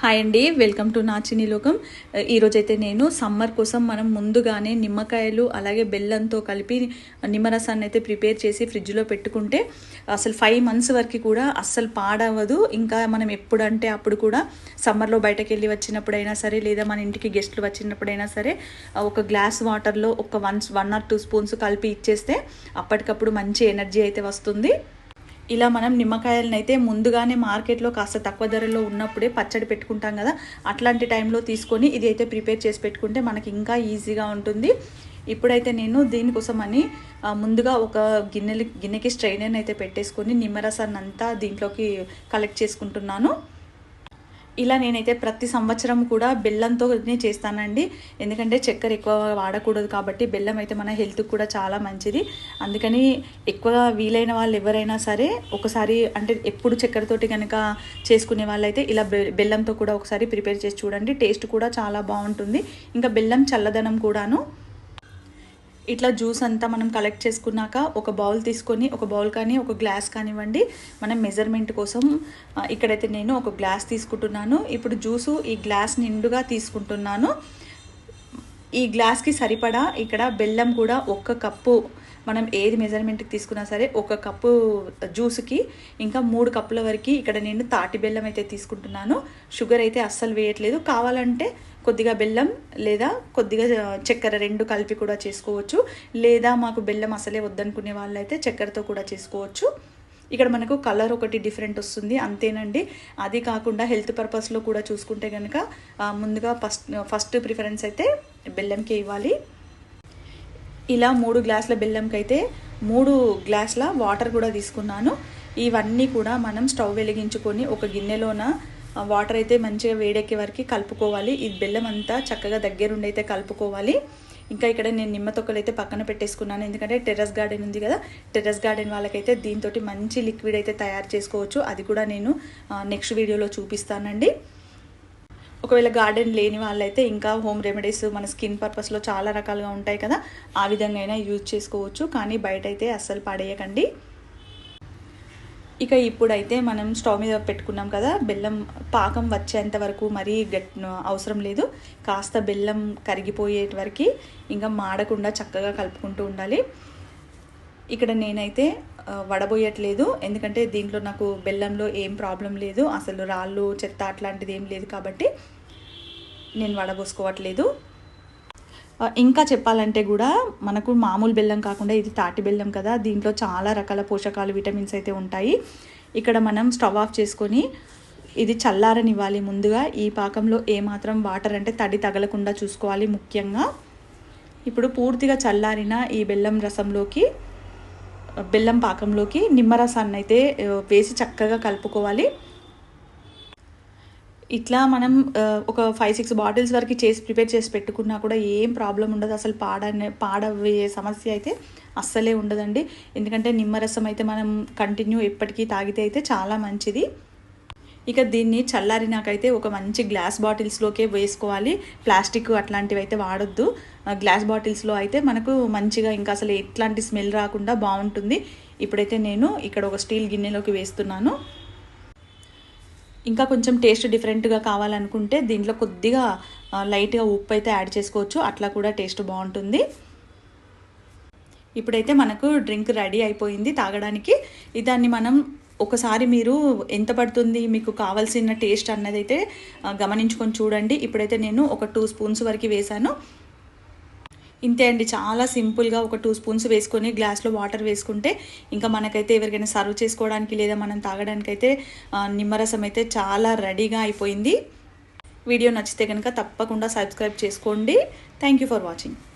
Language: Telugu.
హాయ్ అండి వెల్కమ్ టు నాచిని లోకం ఈరోజైతే నేను సమ్మర్ కోసం మనం ముందుగానే నిమ్మకాయలు అలాగే బెల్లంతో కలిపి నిమ్మరసాన్ని అయితే ప్రిపేర్ చేసి ఫ్రిడ్జ్లో పెట్టుకుంటే అసలు ఫైవ్ మంత్స్ వరకు కూడా అస్సలు పాడవదు. ఇంకా మనం ఎప్పుడంటే అప్పుడు కూడా సమ్మర్లో బయటకు వెళ్ళి వచ్చినప్పుడైనా సరే లేదా మన ఇంటికి గెస్ట్లు వచ్చినప్పుడైనా సరే ఒక గ్లాస్ వాటర్లో ఒక one one or two spoons కలిపి ఇచ్చేస్తే అప్పటికప్పుడు మంచి ఎనర్జీ అయితే వస్తుంది. ఇలా మనం నిమ్మకాయలను అయితే ముందుగానే మార్కెట్లో కాస్త తక్కువ ధరలో ఉన్నప్పుడే పచ్చడి పెట్టుకుంటాం కదా అట్లాంటి టైంలో తీసుకొని ఇది అయితే ప్రిపేర్ చేసి పెట్టుకుంటే మనకి ఇంకా ఈజీగా ఉంటుంది. ఇప్పుడైతే నేను దీనికోసం అని ముందుగా ఒక గిన్నెలు గిన్నెకి స్ట్రైనర్ అయితే పెట్టేసుకొని నిమ్మరసాన్ని అంతా దీంట్లోకి కలెక్ట్ చేసుకుంటున్నాను. ఇలా నేనైతే ప్రతి సంవత్సరం కూడా బెల్లంతోనే చేస్తానండి. ఎందుకంటే చక్కెర ఎక్కువ వాడకూడదు కాబట్టి బెల్లం అయితే మన హెల్త్కి కూడా చాలా మంచిది. అందుకని ఎక్కువగా వీలైన వాళ్ళు ఎవరైనా సరే ఒకసారి అంటే ఎప్పుడు చక్కెరతోటి కనుక చేసుకునే వాళ్ళైతే ఇలా బెల్లంతో కూడా ఒకసారి ప్రిపేర్ చేసి చూడండి. టేస్ట్ కూడా చాలా బాగుంటుంది. ఇంకా బెల్లం చల్లదనం కూడాను ఇట్లా జ్యూస్ అంతా మనం కలెక్ట్ చేసుకున్నాక ఒక బౌల్ తీసుకొని ఒక బౌల్ కానీ ఒక గ్లాస్ కానివ్వండి మనం మెజర్మెంట్ కోసం ఇక్కడైతే నేను ఒక గ్లాస్ తీసుకుంటున్నాను. ఇప్పుడు జ్యూసు ఈ గ్లాస్ నిండుగా తీసుకుంటున్నాను. ఈ గ్లాస్కి సరిపడా ఇక్కడ బెల్లం కూడా ఒక్క కప్పు మనం ఏది మెజర్మెంట్కి తీసుకున్నా సరే ఒక కప్పు జ్యూస్కి ఇంకా మూడు కప్పుల వరకు ఇక్కడ నేను తాటి బెల్లం అయితే తీసుకుంటున్నాను. షుగర్ అయితే అస్సలు వేయట్లేదు. కావాలంటే కొద్దిగా బెల్లం లేదా కొద్దిగా చక్కెర రెండు కలిపి కూడా చేసుకోవచ్చు. లేదా మాకు బెల్లం అసలే వద్దనుకునే వాళ్ళైతే చక్కెరతో కూడా చేసుకోవచ్చు. ఇక్కడ మనకు కలర్ ఒకటి డిఫరెంట్ వస్తుంది. అంతేనండి. అది కాకుండా హెల్త్ పర్పస్లో కూడా చూసుకుంటే కనుక ముందుగా ఫస్ట్ ఫస్ట్ ప్రిఫరెన్స్ అయితే బెల్లంకి ఇవ్వాలి. ఇలా మూడు గ్లాసుల బెల్లంకి అయితే మూడు గ్లాసుల వాటర్ కూడా తీసుకున్నాను. ఇవన్నీ కూడా మనం స్టవ్ వెలిగించుకొని ఒక గిన్నెలోన వాటర్ అయితే మంచిగా వేడెక్కే వరకు కలుపుకోవాలి. ఈ బెల్లం అంతా చక్కగా దగ్గరుండి అయితే కలుపుకోవాలి. ఇంకా ఇక్కడ నేను నిమ్మ తొక్కలు అయితే పక్కన పెట్టేసుకున్నాను. ఎందుకంటే టెర్రస్ గార్డెన్ ఉంది కదా టెర్రస్ గార్డెన్ వాళ్ళకైతే దీంతో మంచి లిక్విడ్ అయితే తయారు చేసుకోవచ్చు. అది కూడా నేను నెక్స్ట్ వీడియోలో చూపిస్తానండి. ఒకవేళ గార్డెన్ లేని వాళ్ళైతే ఇంకా హోమ్ రెమెడీస్ మన స్కిన్ పర్పస్లో చాలా రకాలుగా ఉంటాయి కదా ఆ విధంగా అయినా యూజ్ చేసుకోవచ్చు. కానీ బయట అయితే అస్సలు పడేయకండి. ఇక ఇప్పుడైతే మనం స్టవ్ మీద పెట్టుకున్నాం కదా బెల్లం పాకం వచ్చేంత వరకు మరీ గట్ అవసరం లేదు. కాస్త బెల్లం కరిగిపోయేటి వరకు ఇంకా మాడకుండా చక్కగా కలుపుకుంటూ ఉండాలి. ఇక్కడ నేనైతే వడబోయట్లేదు. ఎందుకంటే దీంట్లో నాకు బెల్లంలో ఏం ప్రాబ్లం లేదు. అసలు రాళ్ళు చెత్త అట్లాంటిది ఏం లేదు కాబట్టి నేను వడబోసుకోవట్లేదు. ఇంకా చెప్పాలంటే కూడా మనకు మామూలు బెల్లం కాకుండా ఇది తాటి బెల్లం కదా. దీంట్లో చాలా రకాల పోషకాలు విటమిన్స్ అయితే ఉంటాయి. ఇక్కడ మనం స్టవ్ ఆఫ్ చేసుకొని ఇది చల్లారనివ్వాలి ముందుగా. ఈ పాకంలో ఏమాత్రం వాటర్ అంటే తడి తగలకుండా చూసుకోవాలి ముఖ్యంగా. ఇప్పుడు పూర్తిగా చల్లారిన ఈ బెల్లం రసంలోకి బెల్లం పాకంలోకి నిమ్మరసాన్ని అయితే వేసి చక్కగా కలుపుకోవాలి. ఇట్లా మనం ఒక ఫైవ్ సిక్స్ బాటిల్స్ వరకు చేసి ప్రిపేర్ చేసి పెట్టుకున్నా కూడా ఏం ప్రాబ్లం ఉండదు. అసలు పాడనే పాడవే సమస్య అయితే అస్సలే ఉండదండి. ఎందుకంటే నిమ్మరసం అయితే మనం కంటిన్యూ ఎప్పటికీ తాగితే అయితే చాలా మంచిది. ఇక దీన్ని చల్లారినాకైతే ఒక మంచి గ్లాస్ బాటిల్స్లోకే వేసుకోవాలి. ప్లాస్టిక్ అట్లాంటివి అయితే వాడొద్దు గ్లాస్ బాటిల్స్లో అయితే మనకు మంచిగా ఇంకా అసలు ఎట్లాంటి స్మెల్ రాకుండా బాగుంటుంది. ఇప్పుడైతే నేను ఇక్కడ ఒక స్టీల్ గిన్నెలోకి వేస్తున్నాను. ఇంకా కొంచెం టేస్ట్ డిఫరెంట్గా కావాలనుకుంటే దీంట్లో కొద్దిగా లైట్గా ఉప్పు అయితే యాడ్ చేసుకోవచ్చు. అట్లా కూడా టేస్ట్ బాగుంటుంది. ఇప్పుడైతే మనకు డ్రింక్ రెడీ అయిపోయింది తాగడానికి. దాన్ని మనం ఒకసారి మీరు ఎంత పడుతుంది మీకు కావాల్సిన టేస్ట్ అన్నది అయితే గమనించుకొని చూడండి. ఇప్పుడైతే నేను ఒక టూ స్పూన్స్ వరకు వేసాను ఇంతే అండి చాలా సింపుల్గా ఒక టూ స్పూన్స్ వేసుకొని గ్లాస్లో వాటర్ వేసుకుంటే ఇంకా మనకైతే ఎవరికైనా సర్వ్ చేసుకోవడానికి లేదా మనం తాగడానికి అయితే నిమ్మరసం అయితే చాలా రెడీగా అయిపోయింది. వీడియో నచ్చితే కనుక తప్పకుండా సబ్స్క్రైబ్ చేసుకోండి. Thank you for watching